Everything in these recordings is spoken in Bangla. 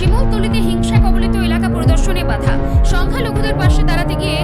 শিমুলতলিতে হিংসা কবলিত এলাকা পরিদর্শনে বাধা। সংখ্যালঘুদের পাশে দাঁড়াতে গিয়ে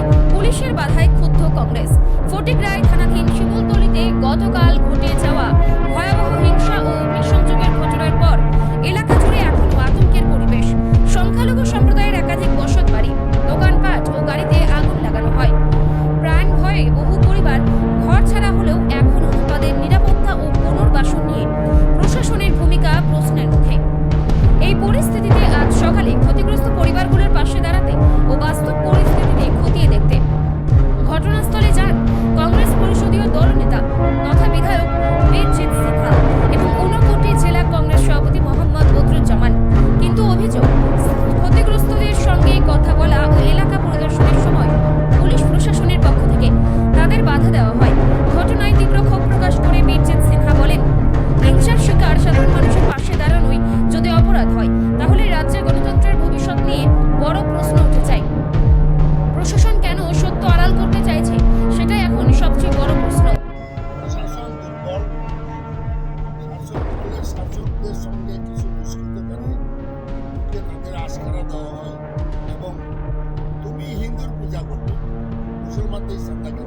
আমাদের শ্রদ্ধাটা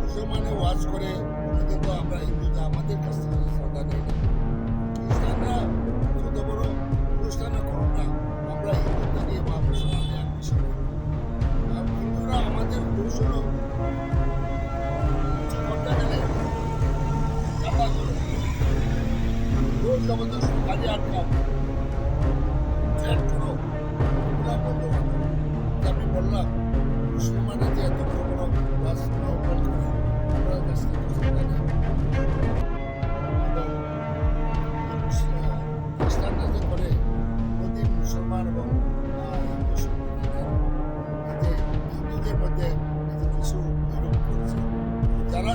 মুসলমানে ওয়াজ করে ওনাদের আমরা হিন্দুতে আমাদের কাছ থেকে শ্রদ্ধা নেই না। খ্রিস্টানরা ছোট বড় অনুষ্ঠানে করো না, আমরা হিন্দু থেকে বা মুসলমানে আত্মীয় আর হিন্দুরা আমাদের দোষ হলো জবরদস্ত কাজে আটকাও ট্রেন করো বললাম, মুসলমানের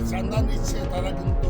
চাঁদা নিচ্ছে তারা কিন্তু